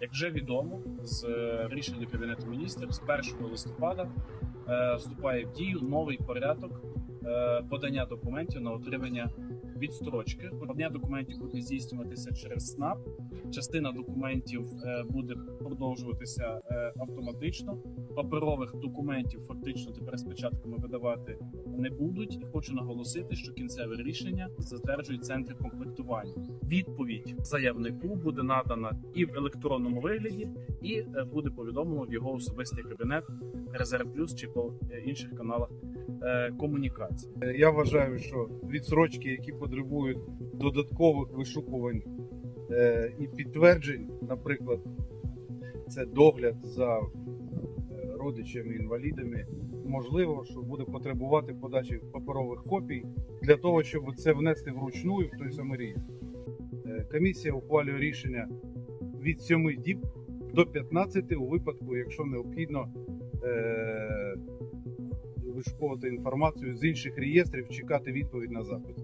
Як вже відомо, з е, рішення Кабінету міністрів з 1 листопада вступає в дію новий порядок е, подання документів на отримання відстрочки. Подання документів буде здійснюватися через СНАП. Частина документів е, буде продовжуватися е, автоматично. Паперових документів фактично тепер з печатками видавати не будуть. І хочу наголосити, що кінцеве рішення затверджують центри комплектування. Відповідь заявнику буде надана і в електронному вигляді, і е, буде повідомлено в його особистий кабінет Резерв Плюс чи по е, інших каналах е, комунікації. Я вважаю, що відсрочки, які потребують додаткових вишукувань е, і підтверджень, наприклад, це догляд за е, родичами інвалідами, можливо, що буде потребувати подачі паперових копій для того, щоб це внести вручну в той самий. Е, Комісія ухвалює рішення від 7 діб до 15 у випадку, якщо необхідно е, вишуковувати інформацію з інших реєстрів, чекати відповідь на запит.